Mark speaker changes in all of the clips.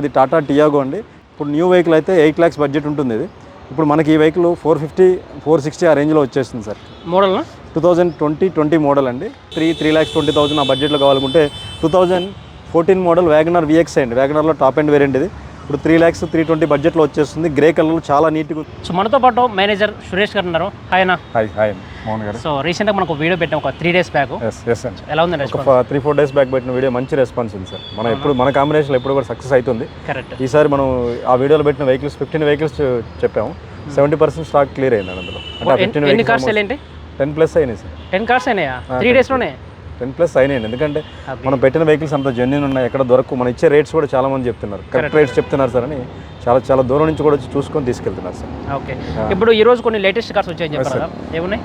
Speaker 1: ఇది టాటా టియాగో అండి. ఇప్పుడు న్యూ వెహికల్ అయితే ఎయిట్ ల్యాక్స్ బడ్జెట్ ఉంటుంది ఇది. ఇప్పుడు మనకి ఈ vehicle four fifty four sixty ఆ రేంజ్లో వచ్చేస్తుంది sir.
Speaker 2: మోడల్నా?
Speaker 1: Two thousand twenty twenty model అండి. Three three lakhs twenty thousand ఆ బడ్జెట్లో కావాలనుకుంటే two thousand fourteen model WagonR VX అండి. వ్యాగనర్లో టాప్ అండ్ వేరియంట్ ఇది. ఇప్పుడు త్రీ ల్యాక్స్ త్రీ ట్వంటీ బడ్జెట్లో వచ్చేస్తుంది. గ్రే కలర్ చాలా నీట్గా
Speaker 2: సో మనతో పాటు మేనేజర్ సురేష్ గారు ఉన్నారు. ఆయన
Speaker 3: హాయ్ హాయ్ మోహన్ గారు.
Speaker 2: సో రీసెంట్గా మనకు వీడియో పెట్టాం ఒక three days back
Speaker 3: S S అండి
Speaker 2: ఎలా response
Speaker 1: three four days back పెట్టిన వీడియో మంచి రెస్పాన్స్ ఉంది సార్ మనం ఎప్పుడు మన కాంబినేషన్లో ఎప్పుడు కూడా సక్సెస్ అవుతుంది.
Speaker 2: కరెక్ట్
Speaker 1: ఈసారి మనం ఆ వీడియోలో పెట్టిన వెహికల్స్ ఫిఫ్టీన్ వెహికల్స్ చెప్పాము. సెవెంటీ పర్సెంట్ స్టాక్ క్లియర్ అయింది అందులో. అంటే ఫిఫ్టీన్
Speaker 2: ఎన్ని కార్స్ వెళ్ళేంటి
Speaker 1: టెన్ ప్లస్ అయినాయి సార్
Speaker 2: టెన్ కార్స్ అయినాయా? త్రీ డేస్లోనే
Speaker 1: టెన్ ప్లస్ అయినాయి ఎందుకంటే మనం పెట్టిన వెహికల్స్ అంత జెన్యున్ ఉన్నాయి ఎక్కడ దొరకు మనం ఇచ్చే రేట్స్ కూడా చాలా మంది చెప్తున్నారు. కరెక్ట్ రేట్స్ చెప్తున్నారు సార్ అని చాలా చాలా దూరం నుంచి కూడా వచ్చి చూసుకొని తీసుకెళ్తున్నారు సార్
Speaker 2: ఓకే. ఇప్పుడు ఈ రోజు కొన్ని లేటెస్ట్ కార్స్ వచ్చాయని చెప్పారు? ఏమున్నాయి?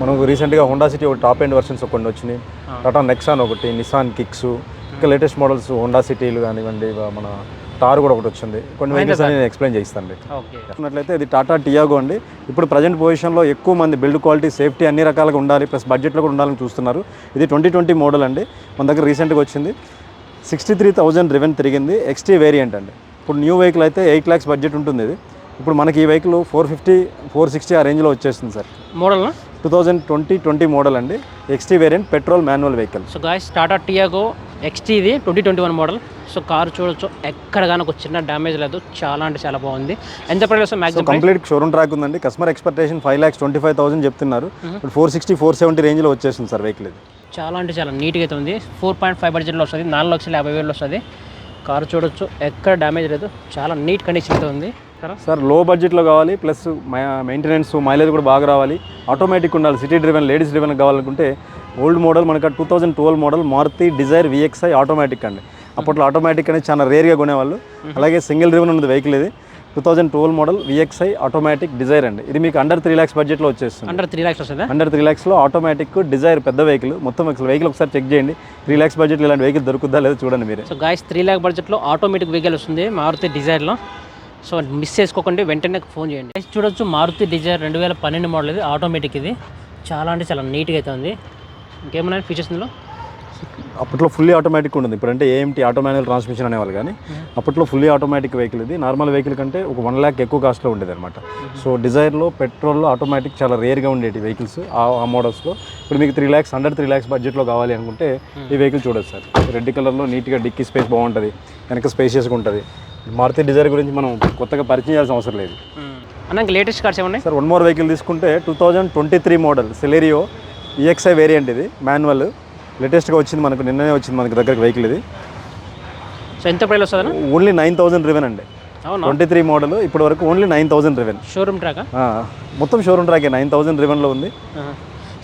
Speaker 1: మనకు రీసెంట్గా హోండా సిటీ ఒక టాప్ ఎండ్ వర్షన్స్ కొన్ని వచ్చినాయి. టాటా నెక్సాన్ ఒకటి నిసాన్ కిక్స్ ఇంకా లేటెస్ట్ మోడల్స్ హోండా సిటీలు కానివ్వండి మన టార్ కూడా ఒకటి వచ్చింది. కొన్ని వెహికల్స్ నేను ఎక్స్ప్లెయిన్ చేస్తాను చూసినట్లయితే ఇది టాటా టియాగో అండి. ఇప్పుడు ప్రజెంట్ పొజిషన్లో ఎక్కువ మంది బిల్డ్ క్వాలిటీ సేఫ్టీ అన్ని రకాలుగా ఉండాలి ప్లస్ బడ్జెట్లో కూడా ఉండాలని చూస్తున్నారు. ఇది ట్వంటీ ట్వంటీ మోడల్ అండి. మన దగ్గర రీసెంట్గా వచ్చింది. సిక్స్టీ త్రీ థౌజండ్ రివెన్ తిరిగింది. ఎక్స్టీ వేరియంట్ అండి. ఇప్పుడు న్యూ వెహికల్ అయితే ఎయిట్ ల్యాక్స్ బడ్జెట్ ఉంటుంది ఇది. ఇప్పుడు మనకి ఈ vehicle four fifty four sixty ఆ రేంజ్లో వచ్చేస్తుంది sir.
Speaker 2: మోడల్నా
Speaker 1: two thousand twenty twenty model అండి. XT variant petrol manual vehicle
Speaker 2: so guys Tata Tiago XT ఇది twenty twenty one model so car చూడొచ్చు. ఎక్కడ కానీ ఒక చిన్న డ్యామేజ్ లేదు. చాలా అంటే చాలా బాగుంది. ఎంత price maximum
Speaker 1: complete showroom track ఉందండి. Customer expectation five lakhs twenty five thousand చెప్తున్నారు ఫోర్ సిక్స్టీ ఫోర్ సెవెంటీ రేంజ్లో వచ్చేస్తుంది సార్ వెహికల్ ఇది.
Speaker 2: చాలా అంటే చాలా నీట్గా అయితే ఉంది. ఫోర్ పాయింట్ ఫైవ్ బడ్జెట్లో వస్తుంది. నాలుగు లక్షల యాభై వేలు వస్తుంది. కారు చూడొచ్చు. ఎక్కడ డ్యామేజ్ లేదు. చాలా నీట్ కండిషన్ అయితే ఉంది.
Speaker 1: సార్. లో బడ్జెట్లో కావాలి ప్లస్ మెయింటెనెన్స్ మైలేజ్ కూడా బాగా రావాలి. ఆటోమేటిక్ ఉండాలి సిటీ డ్రివెన్ లేడీస్ డ్రివెన్ కావాలనుకుంటే ఓల్డ్ మోడల్ మనకు two thousand twelve model Maruti Dzire VXI automatic అండి. అప్పట్లో ఆటోమేటిక్ అనేది చాలా రేర్గా కొనేవాళ్ళు. అలాగే సింగిల్ డ్రివెన్ ఉన్నది వెహికల్ ఇది. Two thousand twelve model VXI automatic Dzire అండి. ఇది మీకు అండర్ త్రీ ల్యాక్స్ బడ్జెట్లో వచ్చేస్తుంది.
Speaker 2: అండర్ త్రీ ల్యాక్స్ వస్తుందా?
Speaker 1: అండర్ త్రీ ల్యాక్స్లో ఆటోమేటిక్ డిజైర్ పెద్ద వెహికల్ మొత్తం అసలు వెహికల్ ఒకసారి చెక్ చేయండి. త్రీ ల్యాక్స్ బడ్జెట్లో ఇలాంటి వెహికల్ దొరుకుద్దా లేదో చూడండి మీరే.
Speaker 2: సో గాయస్ త్రీ ల్యాక్ బడ్జెట్లో ఆటోమేటిక్ వెహికల్ వస్తుంది మారుతి డిజైర్లో సో మిస్ చేసుకోకండి వెంటనే ఫోన్ చేయండి. చూడొచ్చు మారుతి డిజైర్ రెండు వేల పన్నెండు మోడల్ ఇది ఆటోమేటిక్ ఇది. చాలా అంటే చాలా నీట్గా అయితే ఉంది. ఇంకేమైనా ఫీచర్స్ ఇందులో?
Speaker 1: అప్పట్లో ఫుల్లీ ఆటోమేటిక్ ఉంటుంది ఇప్పుడు అంటే ఏఎంటీ ఆటోమాన్యువల్ ట్రాన్స్మిషన్ అనేవాళ్ళు కానీ అప్పట్లో ఫుల్లీ ఆటోమేటిక్ వెహికల్ ఇది. నార్మల్ వెహికల్ కంటే ఒక వన్ ల్యాక్ ఎక్కువ కాస్ట్లో ఉండేది అనమాట సో డిజైర్లో పెట్రోల్లో ఆటోమేటిక్ చాలా రేర్గా ఉండేటి వెహికల్స్ ఆ మోడల్స్లో ఇప్పుడు మీకు three lakhs under three lakhs బడ్జెట్లో కావాలి అనుకుంటే ఈ వెహికల్ చూడొచ్చు సార్. రెడ్ కలర్లో నీట్గా డిక్కీ స్పేస్ బాగుంటుంది. వెనక స్పేషియస్గా ఉంటుంది. మారుతి డిజైర్ గురించి మనం కొత్తగా పరిచయం చేయాల్సిన అవసరం లేదు.
Speaker 2: అన్న ఇంకా లేటెస్ట్ కార్స్ ఏమున్నాయి?
Speaker 1: సార్ వన్ మోర్ వెహికల్ తీసుకుంటే two thousand twenty three model Celerio EXI variant ఇది మాన్యువల్ లేటెస్ట్గా వచ్చింది మనకు నిన్ననే వచ్చింది మనకి దగ్గరకు వెహికల్ ఇది.
Speaker 2: సో ఎంత ప్రైస్ వస్తుందన్న?
Speaker 1: ఓన్లీ నైన్ థౌసండ్ రివెన్ అండి. ట్వంటీ త్రీ మోడల్ ఇప్పటి వరకు only nine thousand driven
Speaker 2: showroom ట్రాకా
Speaker 1: మొత్తం షోరూమ్ ట్రాకే నైన్ థౌసండ్ రివెన్లో ఉంది.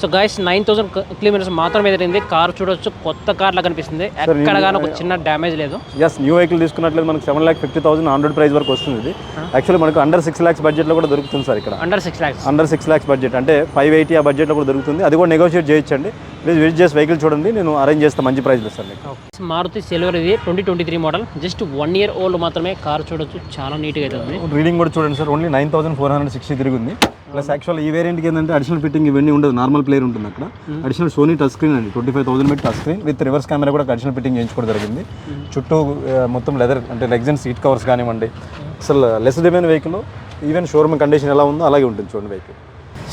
Speaker 2: So guys nine thousand kilometres మాత్రమే ఎదిరింది కార్ చూడొచ్చు కొత్త కార్ లా కనిపిస్తుంది. ఎక్కడ కానీ ఒక చిన్న డ్యామేజ్ లేదు.
Speaker 1: ఎస్ న్యూ వెహికల్ తీసుకున్నట్లయితే మనకు seven lakh fifty thousand hundred price వరకు వస్తుంది ఇది. యాక్చువల్లీ మనకు అండర్ సిక్స్ ల్యాక్స్ బడ్జెట్లో కూడా దొరుకుతుంది సార్ ఇక్కడ.
Speaker 2: Under six lakhs
Speaker 1: under six lakhs budget అంటే ఫైవ్ ఎయిటీ ఆ బడ్జెట్లో కూడా దొరుకుతుంది. అది కూడా నెగోషియేట్ చేయొచ్చండి. ప్లీజ్ విజిట్ చేసి వెహికల్ చూడండి నేను అరేంజ్ చేస్తాను మంచి ప్రైస్లో సార్ మీకు.
Speaker 2: మారుతి సిల్వర్ ఇది twenty twenty three model just one year old మాత్రమే కార్ చూడొచ్చు చాలా నీట్గా అయితే ఉంది.
Speaker 1: రీడింగ్ కూడా చూడండి sir only nine thousand four hundred sixty తిరిగింది. ప్లస్ యాక్చువల్ ఈ వేరియంట్కి ఏంటంటే అడిషనల్ ఫిట్టింగ్ ఇవన్నీ ఉండదు నార్మల్ ప్లేయర్ ఉంటుంది అక్కడ. అడిషనల్ సోనీ టచ్ స్క్రీన్ అండి twenty five thousand touch screen with reverse camera కూడా అడిషనల్ ఫిట్టింగ్ చేయించుకోవడం జరిగింది. చుట్టూ ఆ, మొత్తం లెదర్ అంటే లెగ్జన్ సీట్ కవర్స్ కానివ్వండి. అసలు లెస్ డిమైన్ వెహికల్ ఈవెన్ షోరూమ్ కండిషన్ ఎలా ఉందో అలాగే ఉంటుంది చూడండి వెహికల్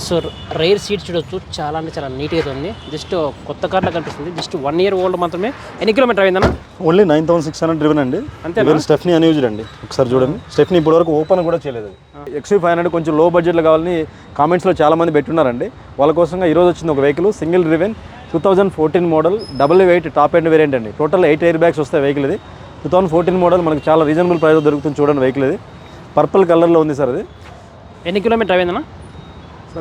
Speaker 2: సో రైర్ సీట్ చూడొచ్చు. చాలా అంటే చాలా నీట్గా ఉంది. జస్ట్ కొత్త కార్లో కనిపిస్తుంది. జస్ట్ వన్ ఇయర్ ఓల్డ్ మాత్రమే. ఎన్ని కిలోమీటర్ అయిందన్న?
Speaker 1: Only nine thousand six hundred driven అండి? ఈవెన్ స్టెఫ్నీ అన్యూజ్డ్ అండి. ఒకసారి చూడండి. స్టెఫ్నీ ఇప్పటి వరకు ఓపెన్ కూడా చేయలేదు. అది ఎక్స్యూ ఫైవ్ హండ్రెడ్ కొంచెం లో బడ్జెట్లో కావాలని కామెంట్స్లో చాలా మంది పెట్టున్నారండి. వాళ్ళ కోసంగా ఈరోజు వచ్చింది ఒక vehicle single driven two thousand fourteen model double eight top end variant అండి. టోటల్ ఎయిట్ ఎయిర్ బ్యాగ్స్ వస్తాయి వెహికల్ ఇది. టూ థౌసండ్ ఫోర్టీన్ మోడల్ మనకు చాలా రీజనబుల్ ప్రైస్ దొరుకుతుంది చూడండి వెహికల్ ఇది. పర్పుల్ కలర్లో ఉంది సార్ అది
Speaker 2: ఎన్ని కిలోమీటర్ అయిందన్న?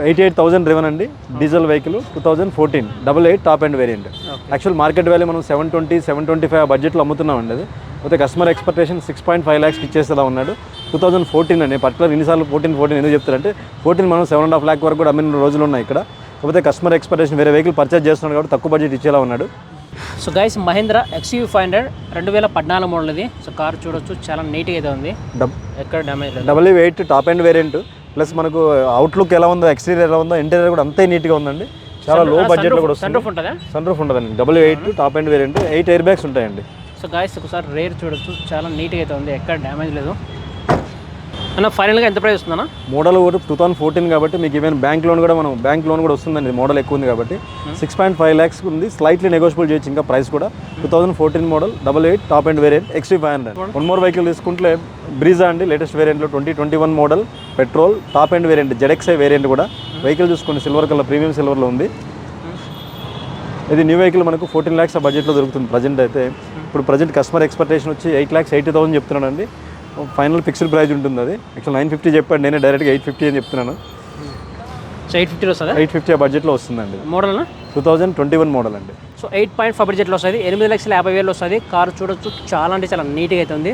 Speaker 1: ఎయిటీ ఎయిట్ థౌసండ్ డ్రివెన్ అండి. Diesel vehicle two thousand fourteen. Double eight top end variant. Actual market value మనం seven twenty seven twenty five బడ్జెట్లో అమ్ముతున్నామండి అది. అయితే customer expectation six point five ల్యాక్స్కి ఇచ్చేసేలా ఉన్నాడు. టూ థౌసండ్ ఫోర్టీన్ అండి. పర్టికులర్ ఇన్నిసార్లు ఫోర్టీన్ ఫోర్టీన్ ఎందుకు చెప్తారంటే ఫోర్టీన్ మనం సెవెన్ అండ్ హాఫ్ ల్యాక్ వరకు కూడా అమ్మిన రోజులు ఉన్నాయి ఇక్కడ. కాకపోతే కస్టమర్ ఎక్స్పెక్టేషన్ వేరే వెహికల్ పర్చేస్ చేస్తున్నాడు కాబట్టి తక్కువ బడ్జెట్ ఇచ్చేలా ఉన్నాడు.
Speaker 2: So guys Mahindra XUV five hundred రెండు వేల పద్నాలుగు మోడల్ ఇది. సో కార్ చూడొచ్చు చాలా నీట్గా అయితే ఉంది.
Speaker 1: డబ్
Speaker 2: ఎక్కడ డ్యామేజ్ లేదు.
Speaker 1: Double eight top end variant. Plus మనకు అవుట్లుక్ ఎలా ఉందో ఎక్స్టీరియర్ ఎలా ఉందో ఇంటీరియర్ కూడా అంతే నీట్గా ఉందండి. చాలా లో బడ్జెట్లో కూడా
Speaker 2: సన్
Speaker 1: వస్తుంది సన్ రూఫ్ ఉండదండి double eight top end variant eight air bags ఉంటాయండి.
Speaker 2: సో గాయస్ ఒకసారి రేర్ చూడొచ్చు. చాలా నీట్గా అయితే ఉంది. ఎక్కడ డ్యామేజ్ లేదు. అన్న ఫైనల్గా ఎంత ప్రైస్ వస్తుందన్న?
Speaker 1: మోడల్ కూడా టూ థౌసండ్ ఫోర్టీన్ కాబట్టి మీకు ఈవెన్ బ్యాంక్ లోన్ కూడా మనం బ్యాంక్ లోన్ కూడా వస్తుందండి మోడల్ ఎక్కువ ఉంది కాబట్టి. సిక్స్ పాయింట్ ఫైవ్ ల్యాక్స్ ఉంది స్లైట్లీ నెగోషియబుల్ చేయొచ్చు ఇంకా ప్రైస్ కూడా. Two thousand fourteen model double eight top end variant XT five hundred one more vehicle తీసుకుంటే బ్రీజా అండి latest వేరియంట్లో twenty twenty one model petrol top end variant ZXI variant కూడా. Vehicle చూసుకోండి silver colour premium సిల్వర్లో ఉంది. ఇది new vehicle మనకు fourteen lakhs ఆ బడ్జెట్లో దొరుకుతుంది ప్రజెంట్ అయితే. ఇప్పుడు ప్రజెంట్ కస్టమర్ ఎక్స్పెక్టేషన్ వచ్చి ఎయిట్ ల్యాక్స్ ఎయిటీ థౌసండ్ చెప్తున్నానండి ఫైనల్ ఫిక్స్డ్ ప్రైస్ ఉంటుంది అది. యాక్చువల్ నైన్ ఫిఫ్టీ చెప్పాడు నేనే డైరెక్ట్గా ఎయిట్ ఫిఫ్టీ అని చెప్తున్నాను.
Speaker 2: సో ఎయిట్ ఫిఫ్టీలో వస్తుందా?
Speaker 1: ఎయిట్ ఫిఫ్టీ ఆ బడ్జెట్లో వస్తుందండి
Speaker 2: model
Speaker 1: two thousand twenty one model అండి.
Speaker 2: సో ఎయిట్ పాయింట్ ఫైవ్ బడ్జెట్లో వస్తుంది. ఎనిమిది లక్షల యాభై వేలు వస్తుంది. కారు చూడొచ్చు చాలా అంటే చాలా నీట్గా అయితే ఉంది.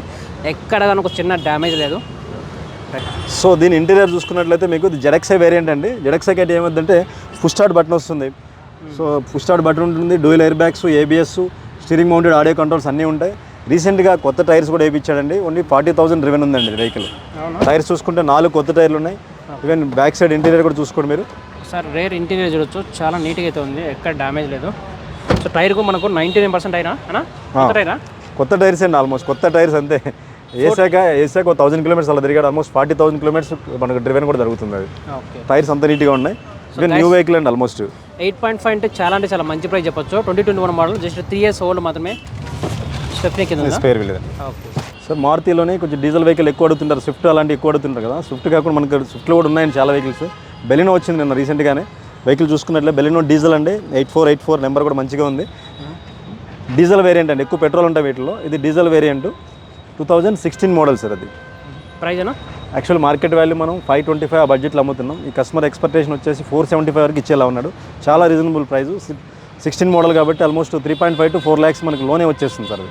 Speaker 2: ఎక్కడ కానీ ఒక చిన్న డ్యామేజ్ లేదు.
Speaker 1: సో దీని ఇంటీరియర్ చూసుకున్నట్లయితే మీకు జెడెక్సై వేరియంట్ అండి. జెడెక్సైకి అయితే ఏమవుతుందంటే స్టార్ట్ బటన్ వస్తుంది. సో పుష్ స్టార్ట్ బటన్ ఉంటుంది dual air bags ABS steering mounted audio controls అన్నీ ఉంటాయి. రీసెంట్గా కొత్త టైర్స్ కూడా వేయించాడండి ఓన్లీ ఫార్టీ థౌసండ్ రివెన్ ఉందండి వెహికల్ టైర్స్ చూసుకుంటే నాలుగు కొత్త టైర్లు ఉన్నాయి. ఈవెన్ బ్యాక్ సైడ్ ఇంటీరియర్ కూడా చూసుకోండి మీరు.
Speaker 2: ఒకసారి రేర్ ఇంటీరియర్ చూడొచ్చు. చాలా నీట్గా అయితే ఉంది. ఎక్కడ డ్యామేజ్ లేదు. సో టైర్కు మనకు నైంటీ నైన్ పర్సెంట్ అయినా కొత్త టైరా?
Speaker 1: కొత్త టైర్స్ అండి ఆల్మోస్ట్ కొత్త టైర్స్ అంతే. వేసాక వేసాక ఒక థౌసండ్ కిలోమీటర్స్ అలా తిరిగాడు. ఆల్మోస్ట్ ఫార్టీ థౌసండ్ కిలోమీటర్స్ మనకు డ్రివెన్ కూడా జరుగుతుంది అది. టైర్స్ అంత నీట్గా ఉన్నాయి. న్యూ వెహికల్ అండి ఆల్మోస్ట్
Speaker 2: ఎయిట్ పాయింట్ ఫైవ్ అంటే చాలా అంటే చాలా మంచి ప్రైస్ చెప్పొచ్చు. Twenty twenty one model just three years old మాత్రమే. స్టెప్నీ కింద ఉందా?
Speaker 1: Spare wheel
Speaker 2: okay.
Speaker 1: సార్ మారుతిలోనే కొంచెం డీజిల్ వెహికల్ ఎక్కువ అడుగుతుంటారు స్విఫ్ట్ అలాంటి ఎక్కువ అడుగుతుంటారు కదా. స్విఫ్ట్ కాకుండా మనకు స్విఫ్ట్లో కూడా ఉన్నాయండి చాలా వెహికల్స్. బెలినో వచ్చింది నిన్న రీసెంట్గానే. వెహికల్ చూసుకున్నట్లే బెలినో డీజిల్ అండి. Eight four eight four number కూడా మంచిగా ఉంది. డీజిల్ వేరియంట్ అండి ఎక్కువ పెట్రోల్ ఉంటాయి వీటిలో ఇది diesel variant. Two thousand sixteen model sir అది.
Speaker 2: ప్రైజ్ అన్నా?
Speaker 1: యాక్చువల్ మార్కెట్ వాల్యూ మనం ఫైవ్ ట్వంటీ ఫైవ్ ఆ బడ్జెట్లో అమ్ముతున్నాం. ఈ కస్టమర్ ఎక్స్పెక్టేషన్ వచ్చేసి ఫోర్ సెవెంటీ ఫైవ్ వరకు ఇచ్చేలా ఉన్నాడు. చాలా రీజనబుల్ ప్రైస్ సిక్స్టీన్ మోడల్ కాబట్టి almost three point five to four lakhs మనకి లోనే వచ్చేస్తుంది sir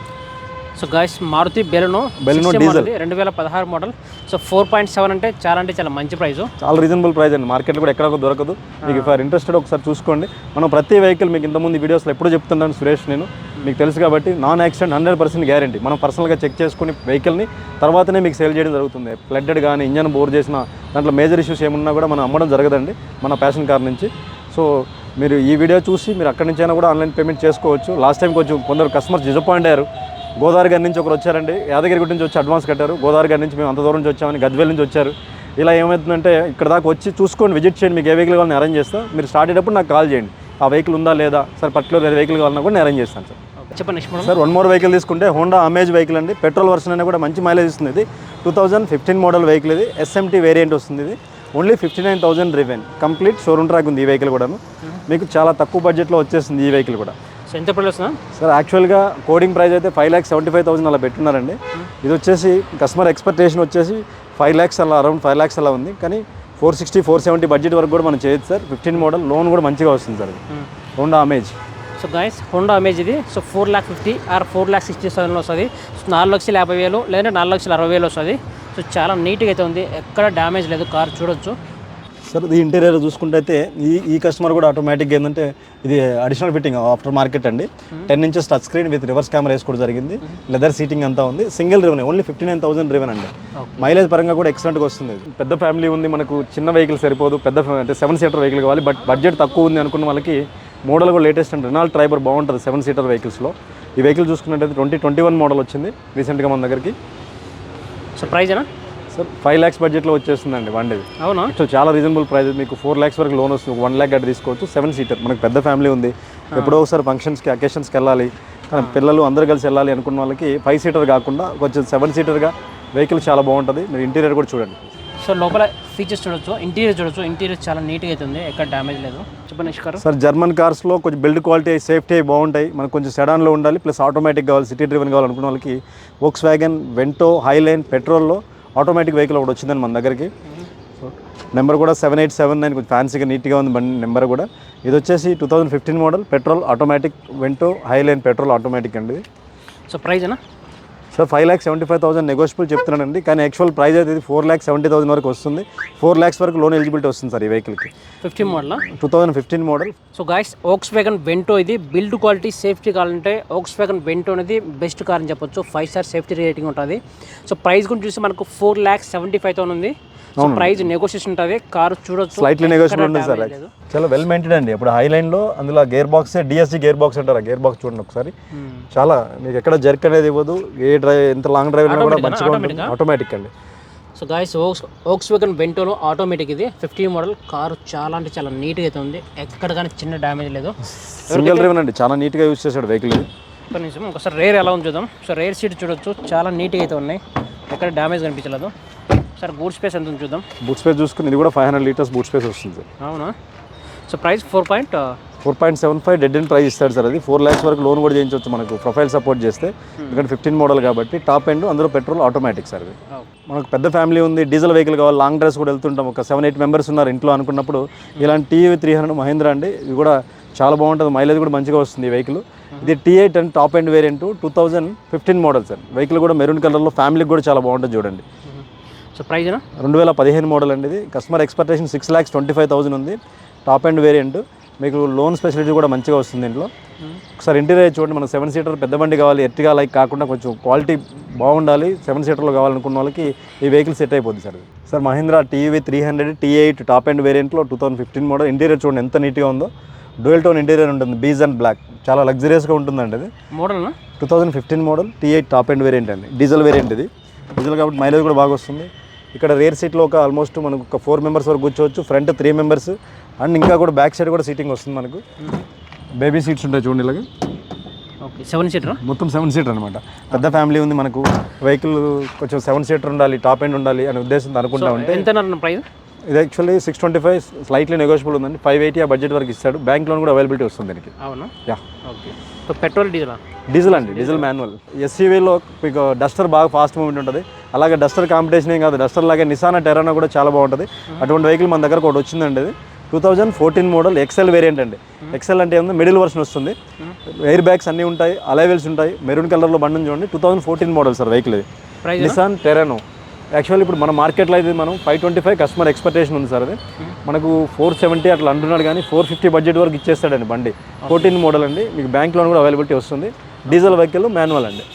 Speaker 2: so guys Maruti Baleno
Speaker 1: Baleno diesel.
Speaker 2: రెండు వేల పదహారు model. So four point seven అంటే చాలా అంటే చాలా మంచి ప్రైస్
Speaker 1: చాలా రీజనబుల్ ప్రైస్ అండి. మార్కెట్లో కూడా ఎక్కడ దొరకదు. మీకు ఫర్ ఇంట్రెస్టెడ్ ఒకసారి చూసుకోండి. మనం ప్రతి వెహికల్ మీకు ఇంతకుముందు వీడియోస్లో ఎప్పుడు చెప్తున్నాను సురేష్ నేను. మీకు తెలుసు కాబట్టి non accident hundred percent guarantee మనం పర్సనల్గా చెక్ చేసుకుని వెహికల్ని తర్వాతనే మీకు సేల్ చేయడం జరుగుతుంది. ఫ్లడ్డెడ్ కానీ ఇంజన్ బోర్ చేసిన దాంట్లో మేజర్ ఇష్యూస్ ఏమున్నా కూడా మనం అమ్మడం జరగదండి. మన ప్యాషన్ కార్ నుంచి. సో మీరు ఈ వీడియో చూసి మీరు అక్కడి నుంచి అయినా కూడా ఆన్లైన్ పేమెంట్ చేసుకోవచ్చు. లాస్ట్ టైం కొంచెం కొందరు కస్టమర్స్ డిసప్పాయింట్ అయ్యారు. గోదావరి గారి నుంచి ఒకరు వచ్చారండి. యాదగిరి గుడి నుంచి వచ్చి అడ్వాన్స్ కట్టారు. గోదావరి గారి నుంచి మేము అంత దూరం నుంచి వచ్చామని గద్వేల్ నుంచి వచ్చారు. ఇలా ఏమవుతుందంటే ఇక్కడ దాకా వచ్చి చూసుకోండి విజిట్ చేయండి. మీకు ఏ వెహికల్ కావాలని అరేంజ్ చేస్తా. మీరు స్టార్ట్ అయ్యేటప్పుడు నాకు కాల్ చేయండి. ఆ వెహికల్ ఉందా లేదా? సార్ పర్టికులర్ వెహికల్ కావాలన్నా కూడా నేను అరేంజ్ చేస్తాను సార్.
Speaker 2: చెప్పండి
Speaker 1: సార్ వన్ మోర్ వెహికల్ తీసుకుంటే హోండా అమేజ్ వెహికల్ అండి. పెట్రోల్ వర్షన్ అయినా కూడా మంచి మైలేజ్ ఇస్తుంది ఇది. Two thousand fifteen model vehicle ఇది. ఎస్ఎంటీ వేరియంట్ వస్తుంది ఇది. Only fifty nine thousand driven complete showroom track ఉంది ఈ వెహికల్ కూడాను. మీకు చాలా తక్కువ బడ్జెట్లో వచ్చేస్తుంది ఈ వెహికల్ కూడా.
Speaker 2: ఎంత ప్రైస్
Speaker 1: సార్ యాక్చువల్గా కోడింగ్ ప్రైస్ అయితే five lakhs seventy five thousand అలా పెట్టున్నారండి. ఇది వచ్చేసి కస్టమర్ ఎక్స్పెక్టేషన్ వచ్చేసి ఫైవ్ ల్యాక్స్ అలా అరౌండ్ ఫైవ్ ల్యాక్స్ అలా ఉంది. కానీ four sixty four seventy budget వరకు కూడా మనం చేయొచ్చు సార్ ఫిఫ్టీన్ మోడల్ లోన్ కూడా మంచిగా వస్తుంది sir Honda Amaze
Speaker 2: so guys Honda Amaze ఇది. So four lakh fifty or four lakh sixty సెవెన్లో వస్తుంది. సో నాలుగు లక్షల యాభై వేలు లేదంటే నాలుగు లక్షల అరవై వేలు వస్తుంది. సో చాలా నీట్గా అయితే ఉంది. ఎక్కడ డ్యామేజ్ లేదు. కార్ చూడొచ్చు.
Speaker 1: సార్ ఇది ఇంటీరియర్ చూసుకుంటే అయితే ఈ ఈ కస్టమర్ కూడా ఆటోమేటిక్గా ఏంటంటే ఇది అడిషనల్ ఫిట్టింగ్ ఆఫ్టర్ మార్కెట్ అండి ten inches touch screen with reverse camera వేసుకోవడం జరిగింది. లెదర్ సీటింగ్ అంతా ఉంది. Single driven only fifty nine thousand driven అండి మైలేజ్ పరంగా కూడా ఎక్సలెంట్గా వస్తుంది. పెద్ద ఫ్యామిలీ ఉంది మనకు చిన్న వెహికల్ సరిపోదు. పెద్ద అంటే సెవెన్ సీటర్ వెహికల్ కావాలి. బట్ బడ్జెట్ తక్కువ ఉంది అనుకున్న వాళ్ళకి మోడల్ కూడా లేటెస్ట్ అండి. రెనాల్డ్ ట్రైబర్ బాగుంటుంది సెవెన్ సీటర్ వెహికల్స్లో ఈ వెహికల్ చూసుకున్నట్టయితే ట్వంటీ ట్వంటీ వన్ మోడల్ వచ్చింది రీసెంట్గా మన దగ్గరికి.
Speaker 2: సో ప్రైజ్ అనా
Speaker 1: సార్ ఫైవ్ ల్యాక్స్ బడ్జెట్లో వచ్చేస్తుందండి వండేది.
Speaker 2: అవునా?
Speaker 1: సో చాలా రీజనబుల్ ప్రైస్ మీకు ఫోర్ ల్యాక్స్ వరకు లోన్ వస్తుంది. వన్ ల్యాక్ అట్లా తీసుకోవచ్చు. సెవెన్ సీటర్ మనకు పెద్ద ఫ్యామిలీ ఉంది. ఎప్పుడో ఒకసారి ఫంక్షన్స్కి అకేషన్స్కి వెళ్ళాలి. కానీ పిల్లలు అందరూ కలిసి వెళ్ళాలి అనుకున్న వాళ్ళకి ఫైవ్ సీటర్ కాకుండా కొంచెం సెవెన్ సీటర్గా వెహికల్ చాలా బాగుంటుంది. మీరు ఇంటీరియర్ కూడా చూడండి.
Speaker 2: సో లోపల ఫీచర్స్ చూడొచ్చు. ఇంటీరియర్ చూడొచ్చు. ఇంటీరియర్ చాలా నీట్గా అయితే ఉంది. ఎక్కడ డ్యామేజ్ లేదు. చెప్పండి నిష్కారు.
Speaker 1: సార్ జర్మన్ కార్స్లో కొంచెం బిల్డ్ క్వాలిటీ సేఫ్టీ బాగుంటాయి. మనకు కొంచెం సెడాన్లో ఉండాలి. ప్లస్ ఆటోమేటిక్ కావాలి సిటీ డ్రివెన్ కావాలనుకున్న వాళ్ళకి వోక్స్ వ్యాగన్ వెంటో హైలైన్ పెట్రోల్లో ఆటోమేటిక్ వెహికల్ ఒకటి వచ్చిందండి మన దగ్గరికి. నెంబర్ కూడా సెవెన్ ఎయిట్ సెవెన్ నైన్ కొంచెం ఫ్యాన్సీగా నీట్గా ఉంది బండి నెంబర్ కూడా. ఇది వచ్చేసి two thousand fifteen model petrol automatic Vento Highline petrol automatic అండి.
Speaker 2: సో ప్రైజ్ అనా
Speaker 1: sir five lakhs seventy five thousand negotiable చెప్తున్నానండి. కానీ యాక్చువల్ ప్రైస్ అయితే ఇది ఫోర్ ల్యాక్స్ సెవెంటీ థౌసండ్ వరకు వస్తుంది. ఫోర్ ల్యాక్స్ వరకు లోన్ ఎలిజిబిలిటీ వస్తుంది సార్ ఈ వెహికల్కి
Speaker 2: fifteen model?
Speaker 1: Two thousand fifteen model
Speaker 2: so guys Volkswagen Vento ఇది బిల్డ్ క్వాలిటీ సేఫ్టీ కావాలంటే ఓక్స్ వ్యాగన్ బెంటో అనేది బెస్ట్ కార్ అని చెప్పొచ్చు. ఫైవ్ స్టార్ సేఫ్టీ రేటింగ్ ఉంటుంది. సో ప్రైస్ గురించి చూస్తే మనకు four lakhs seventy five thousand ఉంది. సో ప్రైస్ నెగోషియేషన్ ఉంటుంది. కార్ చూడొచ్చు.
Speaker 1: స్లైట్లీ నెగోషియబుల్
Speaker 2: ఎక్కడ
Speaker 1: ఉంటుంది సార్. చాలా వెల్ మెయింటైన్ అండి. ఇప్పుడు హై లైన్లో అందులో gear box DSC gear box అంటారు గేర్ బాక్స్ చూడండి ఒకసారి.
Speaker 2: Hmm.
Speaker 1: చాలా మీకు ఎక్కడ జర్క్ అనేది ఇవ్వదు. ఏ డ్రైవ్ ఎంత లాంగ్ డ్రైవ్ కూడా
Speaker 2: Automatic
Speaker 1: మంచిగా? ఉంటుంది. ఆటోమేటిక్ అండి.
Speaker 2: So guys Volks Volkswagen బెంటోలో ఆటోమేటిక్ ఇది. ఫిఫ్టీ మోడల్ కారు చాలా అంటే చాలా నీట్గా అయితే ఉంది. ఎక్కడ కానీ చిన్న డ్యామేజ్ లేదు.
Speaker 1: సింగిల్ డ్రైవ్ అండి. చాలా నీట్గా యూస్ చేశాడు వెహికల్
Speaker 2: ఒక్క నిమిషం ఒకసారి రేర్ ఎలా ఉంది చూద్దాం. సో రేర్ సీట్ చూడొచ్చు. చాలా నీట్గా అయితే ఉన్నాయి. ఎక్కడ డ్యామేజ్ కనిపించలేదు. సార్ బూట్ స్పేస్ ఎంత ఉంది చూద్దాం.
Speaker 1: బూట్ స్పేస్ చూసుకుని ఇది కూడా five hundred litres boot space వస్తుంది.
Speaker 2: అవునా? So price four point
Speaker 1: four point seven five dead end price ఇస్తాడు సార్ అది. ఫోర్ ల్యాక్స్ వరకు లోన్ కూడా చేయించవచ్చు మనకు. ప్రొఫైల్ సపోర్ట్ చేస్తే. ఎందుకంటే ఫిఫ్టీన్ మోడల్ కాబట్టి టాప్ ఎండ్ అందులో పెట్రోల్ ఆటోమేటిక్ సార్ ఇది మనకు పెద్ద ఫ్యామిలీ ఉంది డీజిల్ వెహికల్ కావాలి లాంగ్ డ్రైవ్స్ కూడా వెళ్తుంటాం. ఒక సెవెన్ ఎయిట్ మెంబర్స్ ఉన్నారు ఇంట్లో అనుకున్నప్పుడు ఇలాంటి టీవీ త్రీ హండ్రెడ్ మహేంద్ర అండి. ఇది కూడా చాలా బాగుంటుంది. మైలేజ్ కూడా మంచిగా వస్తుంది ఈ వెహికల్ ఇది T eight and top end variant two thousand fifteen model sir. Vehicle కూడా మెరూన్ కలర్లో ఫ్యామిలీకి కూడా చాలా బాగుంటుంది చూడండి.
Speaker 2: సో ప్రైజ్
Speaker 1: రెండు వేల పదిహేను మోడల్ అండి ఇది. Customer expectation six lakhs twenty five thousand ఉంది. టాప్ అండ్ వేరియంట్ మీకు లోన్ ఫెసిలిటీ కూడా మంచిగా వస్తుంది దీంట్లో. ఒకసారి ఇంటీరియర్ చూడండి మనకు సెవెన్ సీటర్ పెద్ద బండి కావాలి ఎర్టిగా లైక్ కాకుండా కొంచెం క్వాలిటీ బాగుండాలి. సెవెన్ సీటర్లో కావాలనుకున్న వాళ్ళకి ఈ వెహికల్ సెట్ అయిపోద్ది sir sir Mahindra TUV three hundred T eight top end వేరియంట్లో two thousand fifteen model interior చూడండి ఎంత నీట్గా ఉందో. డ్యూయల్ టోన్ ఇంటీరియర్ ఉంటుంది బీజ్ అండ్ బ్లాక్ చాలా లగ్జరియస్గా ఉంటుందండి అది
Speaker 2: మోడల్నా
Speaker 1: two thousand fifteen model T eight top end variant అండి. డీజిల్ వేరియంట్ ఇది. డీజిల్ కాబట్టి మైలేజ్ కూడా బాగా వస్తుంది. ఇక్కడ రేర్ సీట్లో ఒక ఆల్మోస్ట్ మనకు ఒక ఫోర్ మెంబర్స్ వరకు కూర్చోవచ్చు. ఫ్రంట్ త్రీ మెంబర్స్ అండ్ ఇంకా కూడా బ్యాక్ సైడ్ కూడా సీటింగ్ వస్తుంది మనకు. బేబీ సీట్స్ ఉంటాయి చూడండి ఇలాగా.
Speaker 2: Okay seven seater?
Speaker 1: మొత్తం సెవెన్ సీటర్ అనమాట పెద్ద ఫ్యామిలీ ఉంది మనకు. వెహికల్ కొంచెం సెవెన్ సీటర్ ఉండాలి టాప్ ఎండ్ ఉండాలి అనే ఉద్దేశంతో అనుకుంటా ఉంటే.
Speaker 2: ఎంత ప్రైస్?
Speaker 1: ఇది actually six twenty five slightly negotiable ఉందండి. ఫైవ్ ఎయిటీ ఆ బడ్జెట్ వరకు ఇస్తాడు. బ్యాంక్ లోన్ కూడా అవైలబిలిటీ వస్తుంది దీనికి.
Speaker 2: అవునా?
Speaker 1: Yeah
Speaker 2: okay. సో పెట్రోల్ డీజిలా?
Speaker 1: డీజిల్ అండి డీజిల్ మాన్యువల్. ఎస్సీవీలో మీకు డస్టర్ బాగా ఫాస్ట్ మూవ్మెంట్ ఉంటుంది. అలాగే డస్టర్ కాంపిటీషన్ ఏం కాదు. డస్టర్ లాగే నిసానా టెరానా కూడా చాలా బాగుంటుంది. అటువంటి వెహికల్ మన దగ్గర ఒకటి వచ్చిందండి ఇది. Two thousand fourteen model XL variant అండి. ఎక్సెల్ అంటే ఏముంది మిడిల్ వర్షన్ వస్తుంది. ఎయిర్ బ్యాగ్స్ అన్నీ ఉంటాయి అలైవెల్స్ ఉంటాయి. మెరూన్ కలర్లో బండి చూడండి. Two thousand fourteen model sir vehicle ఇది. నిసాన్ టెరానో యాక్చువల్లీ ఇప్పుడు మన మార్కెట్లో అయితే మనం five twenty five customer expectation ఉంది సార్ అది. మనకు ఫోర్ సెవెంటీ అట్లా అంటున్నాడు కానీ ఫోర్ ఫిఫ్టీ బడ్జెట్ వరకు ఇచ్చేస్తాడండి బండి. ఫోర్టీన్ మోడల్ అండి. మీకు బ్యాంక్ లోన్ కూడా అవైలబిలిటీ వస్తుంది. డీజిల్ వెహికల్ మాన్యువల్ అండి.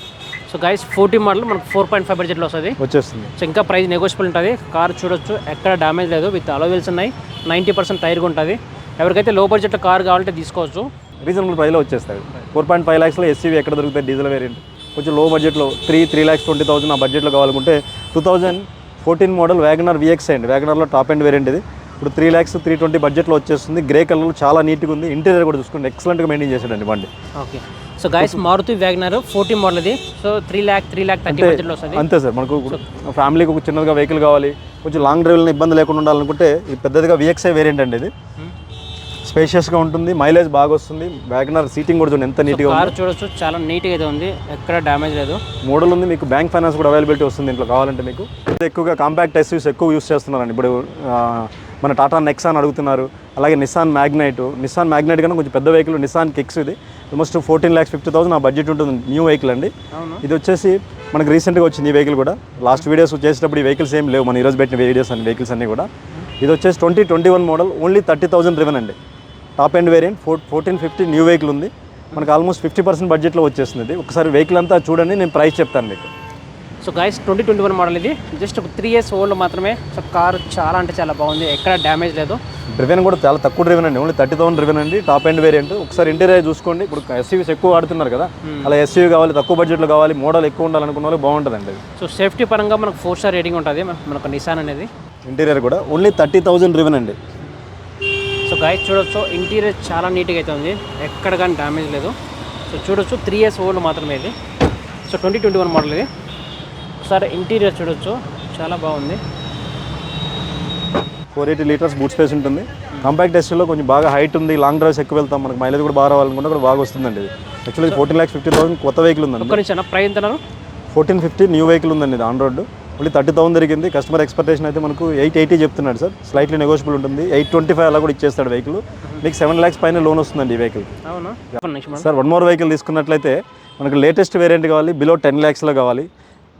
Speaker 2: సో గైస్ ఫోర్టీ మోడల్ మనకు ఫోర్ పాయింట్ ఫైవ్ బడ్జెట్లో వస్తుంది.
Speaker 1: వచ్చేస్తుంది.
Speaker 2: సో ఇంకా ప్రైస్ నెగోషియబుల్ ఉంటుంది. కార్ చూడొచ్చు ఎక్కడ డ్యామేజ్ లేదు విత్ అలోవెల్స్ ఉన్నాయి నైంటీ పర్సెంట్ టైర్గా ఉంటుంది. ఎవరికైతే లో బడ్జెట్లో కార్ కావాలంటే తీసుకోవచ్చు.
Speaker 1: రీజనబుల్ ప్రైస్లో వచ్చేస్తాయి. ఫోర్ పాయింట్ ఫైవ్ ల్యాక్స్లో ఎస్సీవీ ఎక్కడ దొరుకుతాయి? డీజిల్ వేరియంట్ కొంచెం లో బడ్జెట్లో three three lakhs twenty thousand ఆ బడ్జెట్లో కావాలనుకుంటే two thousand fourteen model WagonR VX అండి. వ్యాగనర్లో టాప్ అండ్ వేరియంట్ ఇది. ఇప్పుడు త్రీ ల్యాక్స్ త్రీ ట్వంటీ బడ్జెట్లో వచ్చేస్తుంది. గ్రే కలర్ చాలా నీట్గా ఉంది. ఇంటీరియర్ కూడా చూసుకోండి. ఎక్సలెంట్గా మెయింటైన్ చేశాడండి బండి.
Speaker 2: Okay so guys Maruti WagonR forty model ఇది so three lakh three lakh thirty బడ్జెట్లో వస్తుంది.
Speaker 1: అంతే సార్ మనకు ఫ్యామిలీకి ఒక చిన్నగా వెహికల్ కావాలి కొంచెం లాంగ్ డ్రైవ్లో ఇబ్బంది లేకుండా ఉండాలనుకుంటే ఇది పెద్దదిగా విఎక్స్ఐ వేరియంట్ అండి ఇది. స్పేషియస్గా ఉంటుంది మైలేజ్ బాగా వస్తుంది వ్యాగనర్ సీటింగ్ కూడా చూడండి ఎంత నీట్గా ఉంది.
Speaker 2: కార్ చూడొచ్చు చాలా నీట్గా అయితే ఉంది ఎక్కడ డ్యామేజ్ లేదు.
Speaker 1: మోడల్ ఉంది మీకు బ్యాంక్ ఫైనాన్స్ కూడా అవైలబిలిటీ వస్తుంది ఇంట్లో కావాలంటే మీకు. ఎక్కువగా కాంపాక్ట్ ఎస్యూస్ ఎక్కువ యూస్ చేస్తున్నారండి. ఇప్పుడు మన టాటా నెక్సాన్ అడుగుతున్నారు అలాగే నిసాన్ మ్యాగ్నైట్ నిసాన్ మ్యాగ్నైట్ కన్నా కొంచెం పెద్ద వెహికల్ నిసాన్ కిక్స్ ఇది. Almost fourteen lakhs fifty thousand ఆ బడ్జెట్ ఉంటుంది న్యూ వెహికల్ అండి. ఇది వచ్చేసి మనకు రీసెంట్గా వచ్చింది ఈ వెహికల్ కూడా. లాస్ట్ వీడియోస్ చేసేటప్పుడు ఈ వెహికల్స్ ఏం లేవు. మన ఈరోజు పెట్టిన వీడియోస్ అన్ని వెహికల్స్ అన్నీ కూడా. ఇది వచ్చేసి twenty twenty one model only thirty thousand driven అండి. Top end variant four fourteen fifty new vehicle ఉంది. మనకు ఆల్మోస్ట్ ఫిఫ్టీ పర్సెంట్ బడ్జెట్లో వచ్చేస్తుంది ఒకసారి వెహికల్ అంతా చూడండి నేను ప్రైస్ చెప్తాను మీకు.
Speaker 2: So guys twenty twenty one model ఇది. జస్ట్ ఒక త్రీ ఇయర్స్ ఓల్డ్ మాత్రమే. సో కార్ చాలా అంటే చాలా బాగుంది. ఎక్కడ డ్యామేజ్ లేదు.
Speaker 1: డ్రివెన్ కూడా చాలా తక్కువ డ్రివెన్ అండి. ఓన్లీ థర్టీ థౌసండ్ డ్రివెన్ అండి. టాప్ ఎండ్ వేరియంట్ ఒకసారి ఇంటీరియర్ చూసుకోండి. ఇప్పుడు ఎస్యూవీస్ ఎక్కువ వాడుతున్నారు కదా. అలా ఎస్యూవీ కావాలి తక్కువ బడ్జెట్లో కావాలి మోడల్ ఎక్కువ ఉండాలనుకున్న వాళ్ళకి బాగుంటుందండి అది.
Speaker 2: సో సేఫ్టీ పరంగా మనకు ఫోర్ స్టార్ రేటింగ్ ఉంటుంది. మన- మనకు నిసాన్ అనేది.
Speaker 1: ఇంటీరియర్ కూడా. ఓన్లీ థర్టీ థౌసండ్ డ్రివెన్ అండి.
Speaker 2: సో గైస్ చూడొచ్చు. ఇంటీరియర్ చాలా నీట్గా అయితే ఉంది. ఎక్కడ కానీ డ్యామేజ్ లేదు. సో చూడొచ్చు. త్రీ ఇయర్స్ ఓల్డ్ మాత్రమే ఇది. So twenty twenty one model ఇది. ఒకసారి ఇంటీరియర్ చూడొచ్చు. చాలా బాగుంది.
Speaker 1: Four eighty litres boot space ఉంటుంది. కాంపాక్ట్ ఎస్యూలో కొంచెం బాగా హైట్ ఉంది. లాంగ్ డ్రైవ్స్ ఎక్కువ వెళ్తాం. మనకి మైలేజ్ కూడా బాగా రావాలనుకుంటే కూడా బాగా వస్తుందండి ఇది. Actually fourteen lakhs fifty thousand కొత్త వెహికల్ ఉందండి.
Speaker 2: Price
Speaker 1: fourteen fifty new vehicle ఉందండి ఇది on road only thirty thousand జరిగింది. కస్టమర్ ఎక్స్పెక్టేషన్ అయితే మనకు ఎయిట్ ఎయిటీ చెప్తున్నాడు సార్. స్లైట్లీ నెగోషియబుల్ ఉంటుంది. ఎయిట్ ట్వంటీ ఫైవ్ అలా కూడా ఇచ్చేస్తాడు వెహికల్ మీకు సెవెన్ ల్యాక్స్ పైన లోన్ వస్తుందండి ఈ vehicle sir one more vehicle తీసుకున్నట్లయితే మనకు లేటెస్ట్ వేరియంట్ కావాలి. బిలో టెన్ ల్యాక్స్లో కావాలి.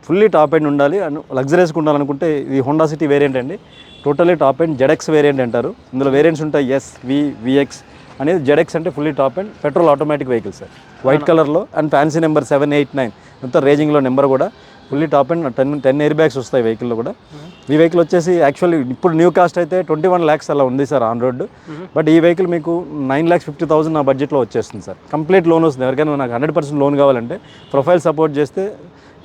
Speaker 1: ఫుల్లీ టాప్ ఎండ్ ఉండాలి. అండ్ లగ్జరీస్గా ఉండాలనుకుంటే ఇది హోండా సిటీ వేరియంట్ అండి. Totally top end ZX variant అంటారు. ఇందులో వేరియంట్స్ ఉంటాయి ఎస్ వి విఎక్స్ అనేది జెడెక్స్ అంటే fully top end petrol automatic vehicle sir. White కలర్లో and fancy number seven eight nine మొత్తం రేజింగ్లో నెంబర్ కూడా fully top end ten ten bags వస్తాయి వెహికల్లో కూడా. ఈ వెహికల్ వచ్చేసి యాక్చువల్లీ ఇప్పుడు న్యూ కాస్ట్ అయితే ట్వంటీ వన్ ల్యాక్స్ అలా ఉంది సార్ ఆన్ రోడ్ బట్ ఈ వెహికల్ మీకు నైన్ ల్యాక్స్ ఫిఫ్టీ థౌసండ్ నా బడ్జెట్లో వచ్చేస్తుంది సార్. కంప్లీట్ లోన్ వస్తుంది. ఎవరికైనా నాకు హండ్రెడ్ పర్సెంట్ లోన్ కావాలంటే ప్రొఫైల్ సపోర్ట్ చేస్తే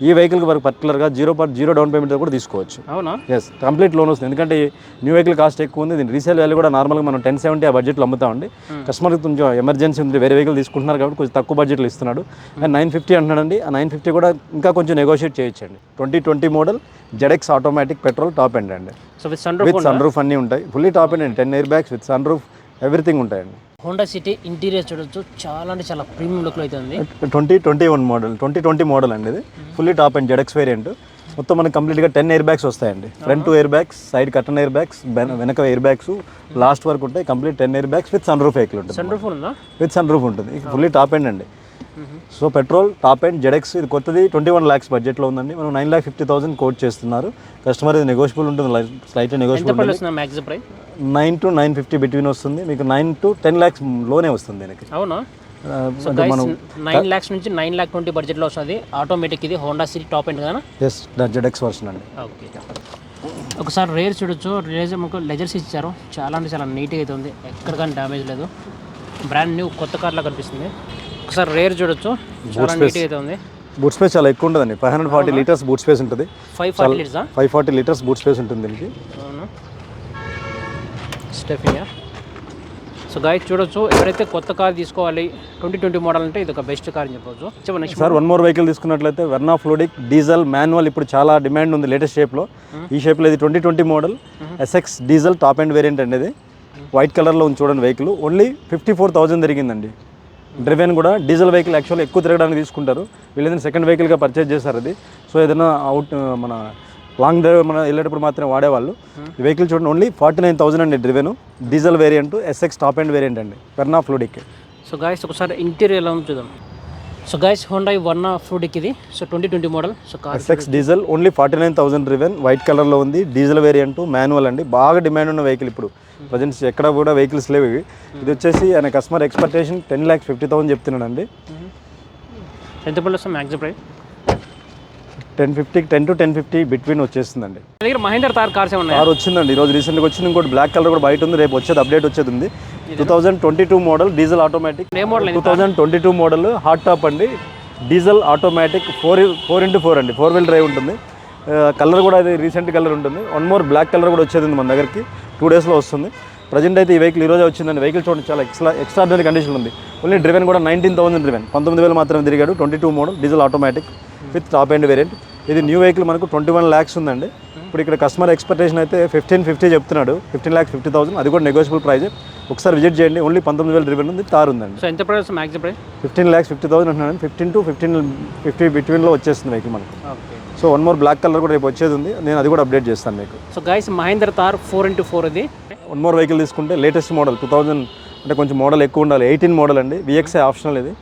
Speaker 1: ఈ వెహికల్కి వరకు పర్టికులర్గా zero per zero down payment కూడా తీసుకోవచ్చు.
Speaker 2: అవునా?
Speaker 1: ఎస్ కంప్లీట్ లోన్ వస్తుంది. ఎందుకంటే న్యూ వెహికల్ కాస్ట్ ఎక్కువ ఉంది. దీని రీసేల్ వాల్యూ కూడా నార్మల్గా మనం టెన్ సెవెంటీ ఆ బడ్జెట్లో అమ్ముతామండి కస్టమర్కి కొంచెం ఎమర్జెన్సీ ఉంది. వేరే వెహికల్ తీసుకుంటున్నారు కాబట్టి కొంచెం తక్కువ బడ్జెట్లో ఇస్తున్నాడు. అండ్ నైన్ ఫిఫ్టీ అంటున్నాడండి. ఆ నైన్ ఫిఫ్టీ కూడా ఇంకా కొంచెం నెగోషియేట్ చేయొచ్చండి. Twenty twenty model ZX automatic petrol top end అండి.
Speaker 2: సో విత్ సన్
Speaker 1: రూఫ్ అన్నీ ఉంటాయి. ఫుల్లీ టాప్ ఎండ్ అండి. Ten airbags with sunroof everything ఉంటాయండి.
Speaker 2: హోండా సిటీ ఇంటీరియర్ చూడొచ్చు. చాలా అంటే చాలా ప్రీమియం లుక్లో అయితే ఉంది.
Speaker 1: Twenty twenty one model twenty twenty model అండి ఇది. Fully top end ZX variant మొత్తం మనకి కంప్లీట్గా టెన్ ఎయిర్ బ్యాగ్స్ వస్తాయండి. Front two airbags side curtain air bags వెనక ఎయిర్ బ్యాగ్స్ లాస్ట్ వరకు ఉంటాయి. Complete ten airbags with sunroof vehicle ఉంటుంది
Speaker 2: సన్ రూఫ్ ఉందా?
Speaker 1: విత్ సన్ రూఫ్ ఉంటుంది ఫుల్లీ టాప్ ఎండ్ అండి. So petrol top end ZX ఇది కొత్తది. ట్వంటీ వన్ ల్యాక్స్ బడ్జెట్లో ఉందండి. మనం nine lakh fifty thousand quote చేస్తున్నారు. కస్టమర్ ఇది నెగోషియబుల్ ఉంటుంది. స్లైట్
Speaker 2: ఎంత
Speaker 1: negotiable nine to nine fifty between వస్తుంది. మీకు నైన్ టు టెన్ ల్యాక్స్లోనే వస్తుంది దీనికి.
Speaker 2: అవునా? నైన్ ల్యాక్స్ నుంచి నైన్ ల్యాక్ ట్వంటీ బడ్జెట్లో వస్తుంది. ఆటోమేటిక్ ఇది హోండా సిటీ టాప్ ఎండ్ కదా
Speaker 1: ఎస్ జెడెక్స్ వర్షన్ అండి.
Speaker 2: ఓకే ఒకసారి రేర్ చూడొచ్చు. రేర్ మనకు లెజర్స్ ఇచ్చారు. చాలా అంటే చాలా నీట్గా అయితే ఉంది. ఎక్కడ కానీ డ్యామేజ్ లేదు. బ్రాండ్ న్యూ కొత్త కార్లా కనిపిస్తుంది. ఒకసారి రేర్ చూడొచ్చు. చాలా నీట్గా అయితే ఉంది.
Speaker 1: బూట్ స్పేస్ చాలా ఎక్కువ ఉంటుందండి. Five hundred forty litres boot space ఉంటుంది.
Speaker 2: Five forty లీటర్సా?
Speaker 1: Five forty litres boot space ఉంటుంది దీనికి.
Speaker 2: స్టెఫియా సో గాయ చూడొచ్చు. ఎవరైతే కొత్త కార్ తీసుకోవాలి ట్వంటీ ట్వంటీ మోడల్ అంటే ఇది ఒక బెస్ట్ కార్ అని next
Speaker 1: sir one more vehicle తీసుకున్నట్లయితే వెర్నా ఫ్లోడిక్ డీజల్ మాన్యువల్ ఇప్పుడు చాలా డిమాండ్ ఉంది లేటెస్ట్ షేప్లో ఈ షేప్లో ఇది twenty twenty model SX diesel top end variant అండి ఇది. వైట్ కలర్లో ఉంది చూడండి vehicle only fifty four thousand తిరిగిందండి driven కూడా డీజిల్ వెహికల్ యాక్చువల్ ఎక్కువ తిరగడానికి తీసుకుంటారు. వీళ్ళు ఏదైనా సెకండ్ వెహికల్గా పర్చేజ్ చేశారు అది. సో ఏదైనా అవుట్ మన లాంగ్ డ్రైవ్ మన వెళ్ళేటప్పుడు మాత్రమే వాడేవాళ్ళు. వెహికల్ చూడండి ఓన్లీ ఫార్టీ నైన్ థౌసండ్ అండి driven. Diesel variant SX top end variant అండి. వెర్నా ఫ్లూడిక్
Speaker 2: సో గాయస్ ఒకసారి ఇంటీరియర్ ఎలా చూద్దాం. So guys Honda one fluidic ఇది. So twenty twenty model so car
Speaker 1: SX diesel only forty nine thousand driven white కలర్లో ఉంది. Diesel variant manual అండి. బాగా demand ఉన్న వెహికల్ ఇప్పుడు. ప్రజెంట్ ఎక్కడ కూడా వెహికల్స్ లేవు ఇవి. ఇది వచ్చేసి ఆయన customer expectation ten lakhs fifty thousand చెప్తున్నాడు అండి
Speaker 2: ఎంత పడి వస్తుంది maximum price
Speaker 1: ten fifty ten to ten fifty between వచ్చేస్తుందండి.
Speaker 2: దగ్గర మహేందర్ తార్ కార్స్ ఏమన్నా
Speaker 1: కార్ వచ్చిందండి. ఈరోజు రీసెంట్గా వచ్చింది. ఇంకోటి బ్లాక్ కలర్ కూడా బయట ఉంది. రేపు వచ్చేది అప్డేట్ వచ్చేది ఉంది. Two thousand twenty two model diesel automatic. Two thousand twenty two model hard top అండి. Diesel automatic four four into four అండి. ఫోర్ వీల్ డ్రైవ్ ఉంటుంది. కలర్ కూడా అది రీసెంట్ కలర్ ఉంటుంది. వన్ మోర్ బ్లాక్ కలర్ కూడా వచ్చేది మన దగ్గరికి. టూ డేస్లో వస్తుంది. ప్రజెంట్ అయితే ఈ వెహికల్ ఈరోజే వచ్చిందండి. వెహికల్ చూడండి చాలా ఎక్స్ట్రా ఎక్స్ట్రాడినరీ కండిషన్ ఉంది. ఓన్లీ డ్రివెన్ కూడా నైన్టీన్ థౌసండ్ డ్రివెన్ పంతొమ్మిది వేలు మాత్రమే తిరిగాడు. Twenty two model diesel automatic with top end variant ఇది న్యూ వెహికల్ మనకు ట్వంటీ వన్ ల్యాక్స్ ఉందండి. ఇప్పుడు ఇక్కడ కస్టమర్ ఎక్స్పెక్టేషన్ అయితే ఫిఫ్టీన్ ఫిఫ్టీ చెప్తున్నాడు. ఫిఫ్టీన్ ల్యాక్స్ ఫిఫ్టీ థౌసండ్ అది కూడా నెగోషియబుల్ ప్రైస్ ఒకసారి విజిట్ చేయండి. ఓన్లీ పంతొమ్మిది వేలు డ్రివెన్ ఉంది. తార్ ఉందండి
Speaker 2: సో ఎంత price maximum price
Speaker 1: fifteen lakhs fifty thousand అంటున్నాను ఫిఫ్టీన్ టు ఫిఫ్టీన్ ఫిఫ్టీ బిట్వీన్లో వచ్చేస్తుంది వెహికల్ మనకు. So one more black colour కూడా రేపు వచ్చేది ఉంది. నేను అది కూడా అప్డేట్ చేస్తాను మీకు.
Speaker 2: So guys Mahindra Thar four into four ఇది.
Speaker 1: వన్ మోర్ వెహికల్ తీసుకుంటే లేటెస్ట్ మోడల్ టూ థౌజండ్ అంటే కొంచెం మోడల్ ఎక్కువ ఉండాలి. ఎయిటీన్ మోడల్ అండి. విఎక్స్ఐ ఆప్షనల్ ఇది.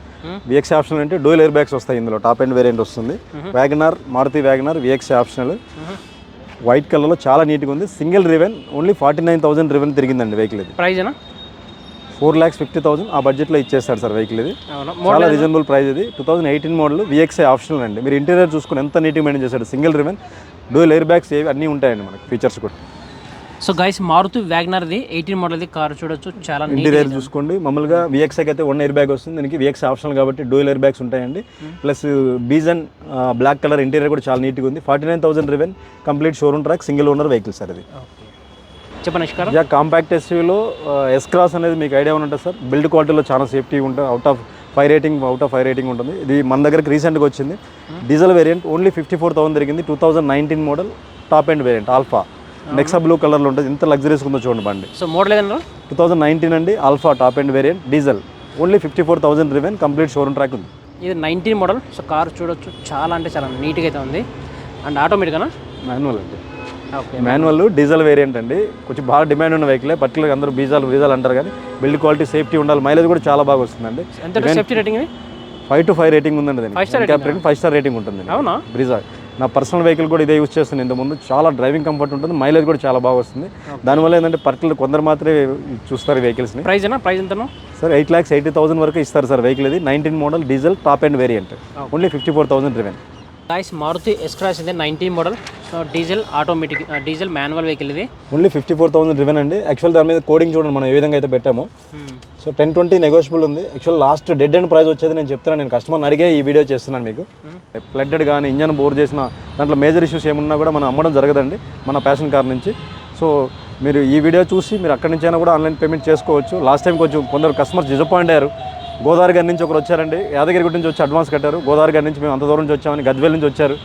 Speaker 1: విఎక్స్ఐ ఆప్షనల్ అంటే డోల్ ఎయిర్ బ్యాగ్స్ వస్తాయి ఇందులో. టాప్ అండ్ వేరియంట్ వస్తుంది. WagonR Maruti WagonR VXI optional white కలర్లో చాలా నీట్గా ఉంది. Single రివెన్ only forty nine thousand రివెన్ తిరిగిందండి వెహికల్ ఇది.
Speaker 2: ప్రైజ్ ఏనా?
Speaker 1: ఫోర్ ల్యాక్స్ ఫిఫ్టీ థౌసండ్ ఆ బడ్జెట్లో ఇచ్చేస్తాడు సార్ వెహికల్ ఇది. చాలా రీజనబుల్ ప్రైస్ ఇది. Two thousand eighteen model VXI optional అండి. మీరు ఇంటీరియర్ చూసుకుని ఎంత నీట్గా మెయింటైన్ చేశాడు? సింగిల్ రివెన్ డూయల్ ఎయిర్ బ్యాగ్స్ ఏవి అన్నీ ఉంటాయండి మనకి ఫీచర్స్ కూడా.
Speaker 2: సో గైస్ మారుతి వ్యాగ్నర్ది ఎయిటీన్ మోడల్ది కార్ చూడొచ్చు. చాలా
Speaker 1: ఇంటీరియర్ చూసుకోండి. మామూలుగా విఎక్స్ఐకి అయితే వన్ ఎయిర్ బ్యాగ్ వస్తుంది. దీనికి విఎక్స్ ఆప్షనల్ కాబట్టి డూయల్ ఎయిర్ బ్యాగ్స్ ఉంటాయండి. Plus beige and black colour interior కూడా చాలా నీట్గా ఉంది. Forty nine thousand driven complete showroom track single owner vehicle sir ఇది
Speaker 2: చెప్పండి
Speaker 1: యా కాంపాక్ట్ ఎస్యూలో ఎస్ క్రాస్ అనేది మీకు ఐడియా ఉంటుంది సార్ బిల్డ్ క్వాలిటీలో చాలా సేఫ్టీ ఉంటుంది. Out of five rating out of five rating ఉంటుంది. ఇది మన దగ్గరికి రీసెంట్గా వచ్చింది. Diesel variant only fifty four thousand తిరిగింది two thousand nineteen model top end variant alpha Nexa blue కలర్లో ఉంటుంది. ఇంత లగ్జరీస్ ఉందో చూడండి బండి.
Speaker 2: సో మోడల్ ఏదన్నా?
Speaker 1: టూ థౌజండ్ నైన్టీన్ అండి. Alpha top end variant diesel only fifty four thousand driven complete showroom track ఉంది.
Speaker 2: ఇది నైన్టీన్ మోడల్ సో కార్ చూడొచ్చు. చాలా అంటే చాలా నీట్గా అయితే ఉంది. అండ్ ఆటోమేటిక్గా
Speaker 1: మాన్యువల్ అండి.
Speaker 2: ఓకే
Speaker 1: మాన్యువల్ డీజిల్ వేరియంట్ అండి. కొంచెం బాగా డిమాండ్ ఉన్న వెహికలే పర్టికులర్గా అందరూ బీజాలు బీజాలు అంటారు కానీ బిల్డ్ క్వాలిటీ సేఫ్టీ ఉండాలి. మైలేజ్ కూడా చాలా బాగా వస్తుందండి.
Speaker 2: ఎంత safety rating
Speaker 1: five to five rating ఉందండి cap rating five star rating ఉంటుంది
Speaker 2: అవునా?
Speaker 1: బ్రిజా నా పర్సనల్ వెహికల్ కూడా ఇదే యూస్ చేస్తాను. ఇంతకుముందు చాలా డ్రైవింగ్ కంఫర్ట్ ఉంటుంది మైలేజ్ కూడా చాలా బాగా వస్తుంది. దానివల్ల ఏంటంటే పర్టికులర్ కొందరు మాత్రమే చూస్తారు వెహికల్స్ని
Speaker 2: price price ఎంతను?
Speaker 1: Sir eight lakhs eighty thousand వరకు ఇస్తారు సార్ వెహికల్ ఇది. Nineteen model diesel top end variant only fifty four thousand driven
Speaker 2: guys Maruti S Cross ఇది ninety model so diesel automatic diesel manual vehicle ఇది.
Speaker 1: Only fifty four thousand driven అండి. Actual దాని మీద coding చూడండి మనం ఏ విధంగా అయితే పెట్టామో. సో టెన్ ట్వంటీ నెగోషియబుల్ ఉంది. Actual last dead end price వచ్చేది నేను చెప్తున్నాను నేను కస్టమర్ని అడిగే ఈ వీడియో చేస్తున్నాను మీకు. ఫ్లడ్డెడ్ కానీ ఇంజన్ బోర్ చేసిన దాంట్లో మేజర్ ఇష్యూస్ ఏమున్నా కూడా మనం అమ్మడం జరగదండి మన ప్యాషన్ కార్ నుంచి. సో మీరు ఈ వీడియో చూసి మీరు అక్కడి నుంచి అయినా కూడా ఆన్లైన్ పేమెంట్ చేసుకోవచ్చు. లాస్ట్ టైం కొంచెం కొందరు కస్టమర్స్ డిసప్పాయింట్ అయ్యారు. గోదావరి గారి నుంచి ఒకరు వచ్చారండి. యాదగిరి నుంచి వచ్చి అడ్వాన్స్ కట్టారు. గోదావరి గారి నుంచి మేము అంత దూరం నుంచి వచ్చామని గద్వేల్ నుంచి వచ్చారు.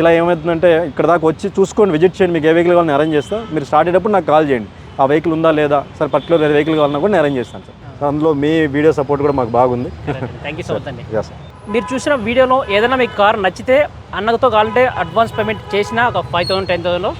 Speaker 1: ఇలా ఏమవుతుందంటే ఇక్కడ దాకా వచ్చి చూసుకొని విజిట్ చేయండి మీకు ఏ వెహికల్ కావాలని అరేంజ్ చేస్తా. మీరు స్టార్ట్ అయ్యేటప్పుడు నాకు కాల్ చేయండి. ఆ వెహికల్ ఉందా లేదా? సార్ పర్టికులర్ వెహికల్ కావాలన్నా కూడా నేను అరేంజ్ చేస్తాను సార్ అందులో మీ వీడియో సపోర్ట్ కూడా మాకు బాగుంది.
Speaker 2: థ్యాంక్ యూ సో మచ్ అండి మీరు చూసిన వీడియోలో ఏదైనా మీకు కార్ నచ్చితే అన్నతో కావాలంటే అడ్వాన్స్ పేమెంట్ చేసిన ఒక ఫైవ్ థౌసండ్ టెన్ థౌసండ్లో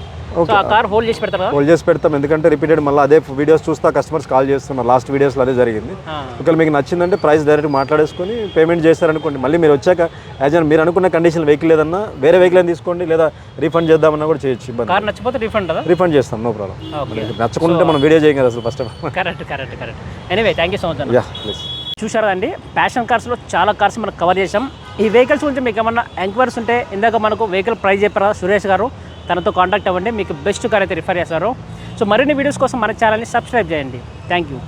Speaker 2: కార్ హోల్డ్ చేసి పెడతారు
Speaker 1: హోల్డ్ చేసి పెడతాం. ఎందుకంటే రిపీటెడ్ మళ్ళీ అదే వీడియోస్ చూస్తా కస్టమర్స్ కాల్ చేస్తున్నారు. లాస్ట్ వీడియోస్లో అదే జరిగింది. ఒకవేళ మీకు నచ్చిందంటే ప్రైస్ డైరెక్ట్ మాట్లాడేసుకొని పేమెంట్ చేస్తారనుకోండి మళ్ళీ మీరు వచ్చాక యాజ్ అన్ మీరు అనుకున్న కండిషన్ వెహికల్ లేదన్నా వేరే వెహికల్ అని తీసుకోండి లేదా రీఫండ్ చేద్దామన్నా కూడా చేయొచ్చు ఇబ్బంది
Speaker 2: కార్ నచ్చిపోతే రీఫండ్
Speaker 1: రీఫండ్ చేస్తాం నో ప్రాబ్లం నచ్చకుంటే మనం వీడియో చేయం కదా అసలు first of all
Speaker 2: correct correct correct anyway thank you so much
Speaker 1: yeah please
Speaker 2: చూసారా అండి? ప్యాషన్ కార్స్లో చాలా కార్స్ మనం కవర్ చేసాం ఈ వెహికల్స్ గురించి మీకు ఏమన్నా ఎంక్వైరీస్ ఉంటే ఇందాక మనకు వెహికల్ ప్రైస్ చెప్పారా సురేష్ గారు. తనతో కాంటాక్ట్ అవ్వండి మీకు బెస్ట్ కార్ అయితే రిఫర్ చేస్తారు. సో మరిన్ని వీడియోస్ కోసం మన ఛానల్ని సబ్స్క్రైబ్ చేయండి. Thank you